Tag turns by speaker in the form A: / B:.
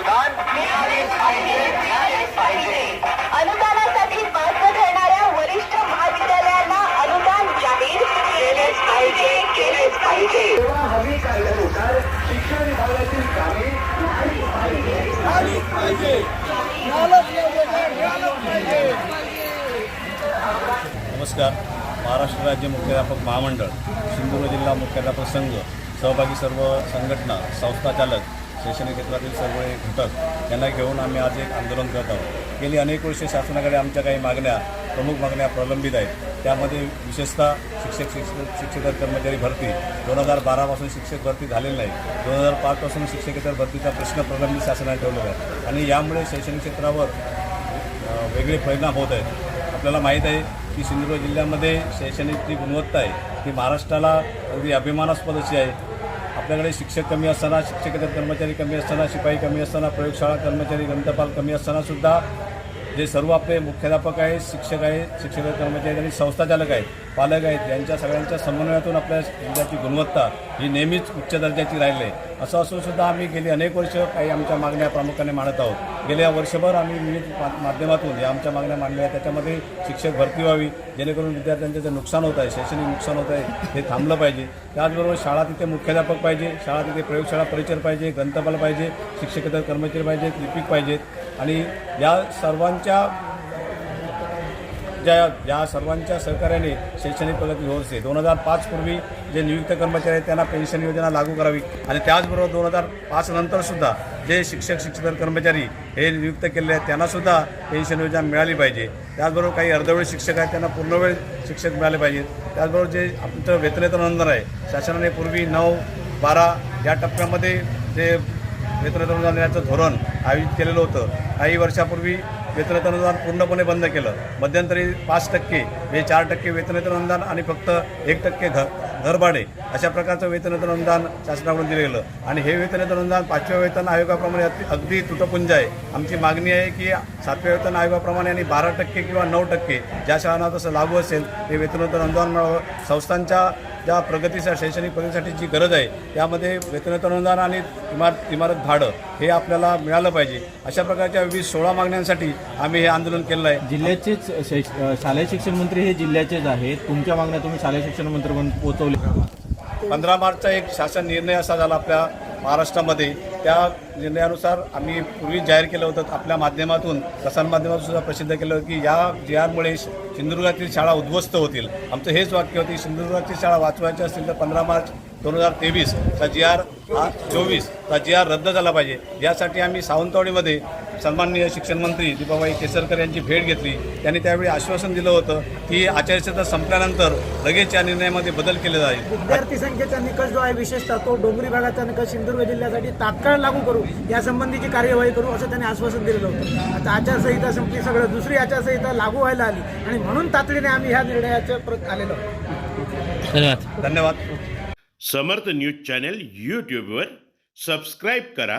A: अनुदान पाहिजे पाहिजे
B: अनुदानासाठी पात्र ठरणाऱ्या वरिष्ठ महाविद्यालयांना अनुदान जाहीर
A: केलेच पाहिजे केलेच पाहिजे. तेव्हा हमी कायद्यानुसार शिक्षण विभागातील कामे पाहिजे
C: नमस्कार. महाराष्ट्र राज्य मुख्याध्यापक महामंडळ सिंधुदुर्ग जिल्हा मुख्याध्यापक संघ सहभागी सर्व संघटना संस्था चालक शैक्षणिक क्षेत्रातील सर्व घटक यांना घेऊन आम्ही आज एक आंदोलन करत आहोत. गेली अनेक वर्षे शासनाकडे आमच्या काही मागण्या प्रमुख मागण्या प्रलंबित आहेत. त्यामध्ये विशेषतः शिक्षक शिक्षक शिक्षकेतर कर्मचारी भरती. दोन हजार बारापासून शिक्षक भरती झालेली नाही. दोन हजार पाचपासून शिक्षकेतर भरतीचा प्रश्न प्रलंबित शासनाने ठेवलेला आहे. आणि यामुळे शैक्षणिक क्षेत्रावर वेगळे परिणाम होत आहेत. आपल्याला माहीत आहे की सिंधुदुर्ग जिल्ह्यामध्ये शैक्षणिक जी गुणवत्ता आहे ती महाराष्ट्राला अगदी अभिमानास्पद अशी आहे. आपल्याकडे शिक्षक कमी असताना शिक्षकेतर कर्मचारी कमी असताना शिपाई कमी असताना प्रयोगशाळा कर्मचारी ग्रंथपाल कमी असतानासुद्धा जे सर्व आपले मुख्याध्यापक आहेत शिक्षक आहेत शिक्षक कर्मचारी आणि संस्थाचालक आहेत पालक आहेत यांच्या सगळ्यांच्या समन्वयातून आपल्या जिल्ह्याची गुणवत्ता ही नेहमीच उच्च दर्जाची राहिली आहे. असं असून सुद्धा आम्ही गेली अनेक वर्ष काही आमच्या मागण्या प्रामुख्याने मांडत आहोत. गेल्या वर्षभर आम्ही विविध माध्यमातून या आमच्या मागण्या मांडल्या. आहेत त्याच्यामध्ये शिक्षक भरती व्हावी जेणेकरून विद्यार्थ्यांचं जे नुकसान होत आहे शैक्षणिक नुकसान होत आहे हे थांबलं पाहिजे. त्याचबरोबर शाळा तिथे मुख्याध्यापक पाहिजे शाळा तिथे प्रयोगशाळा परिचर पाहिजे ग्रंथपाल पाहिजे शिक्षकेतर कर्मचारी पाहिजेत लिपिक पाहिजेत. आणि या सर्वांच्या ज्या या सर्वांच्या सहकार्याने शैक्षणिक प्रगती होत असते. दोन हजार पाच पूर्वी जे नियुक्त कर्मचारी आहेत त्यांना पेन्शन योजना लागू करावी आणि त्याचबरोबर दोन हजार पाच नंतरसुद्धा जे शिक्षक शिक्षक कर्मचारी हे नियुक्त केलेले आहेत त्यांनासुद्धा पेन्शन योजना मिळाली पाहिजे. त्याचबरोबर काही अर्धवेळ शिक्षक आहेत त्यांना पूर्णवेळ शिक्षक मिळाले पाहिजेत. त्याचबरोबर जे आमचं वेतनेतर नोंदण आहे शासनाने पूर्वी नऊ बारा या टप्प्यामध्ये जे वेतन अनुदान देण्याचं धोरण आयोजित केलेलं होतं. काही वर्षापूर्वी वेतन अनुदान पूर्णपणे बंद केलं. मध्यंतरी पाच टक्के हे चार टक्के वेतन अनुदान आणि फक्त एक टक्के घ घरभाडे अशा प्रकारचं वेतन अनुदान शासनाकडून दिलं गेलं. आणि हे वेतन अनुदान पाचव्या वेतन आयोगाप्रमाणे अगदी तुटपुंज आहे. आमची मागणी आहे की सातव्या वेतन आयोगाप्रमाणे आणि बारा टक्के किंवा नऊ टक्के ज्या शाळांना तसं लागू असेल ते वेतन अनुदान मिळावं. संस्थांच्या ज्या प्रगतीच्या शैक्षणिक प्रगतीसाठी जी गरज आहे त्यामध्ये वेतनोत्तर अनुदान आणि इमारत इमारत भाडं हे आपल्याला मिळालं पाहिजे. अशा प्रकारच्या विविध सोळा मागण्यांसाठी आम्ही हे आंदोलन केलं आहे.
D: जिल्ह्याचेच शैक्ष- शालेय शिक्षण मंत्री हे जिल्ह्याचेच आहेत. तुमच्या मागण्या तुम्ही शालेय शिक्षण मंत्रीपर्यंत पोहोचवल्या
C: पंधरा मार्चचा एक शासन निर्णय असा झाला आपल्या महाराष्ट्रामध्ये. त्या निर्णयानुसार आम्ही पूर्वी जाहीर केलं होतं आपल्या माध्यमातून प्रसारमाध्यमातून सुद्धा प्रसिद्ध केलं होतं की या जी आरमुळे सिंधुदुर्गातील शाळा उद्ध्वस्त होतील. आमचं हेच वाक्य होती सिंधुदुर्गातील शाळा वाचवायच्या असतील तर पंधरा मार्च दोन हजार तेवीसचा जी आर हा चोवीसचा जी आर रद्द झाला पाहिजे. यासाठी आम्ही सावंतवाडीमध्ये सन्माननीय शिक्षण मंत्री दीपाबाई केसरकर यांची भेट घेतली. त्यांनी त्यावेळी आश्वासन दिलं होतं की आचारसंहिता संपल्यानंतर लगेच या निर्णयामध्ये बदल केले जाईल.
E: विद्यार्थी संख्येचा निकष जो आहे विशेषतः तो डोंगरी भागाचा निकष सिंधुदुर्ग जिल्ह्यासाठी तात्काळ लागू करू यासंबंधीची कार्यवाही करू असं त्यांनी आश्वासन दिलेलं होतं. आता आचारसंहिता संपली सगळं दुसरी आचारसंहिता लागू व्हायला आली आणि म्हणून तातडीने आम्ही ह्या निर्णयाच्या प्रत आलेलो आहोत.
D: धन्यवाद.
C: धन्यवाद.
F: समर्थ न्यूज चॅनल यूट्यूबवर सबस्क्राईब करा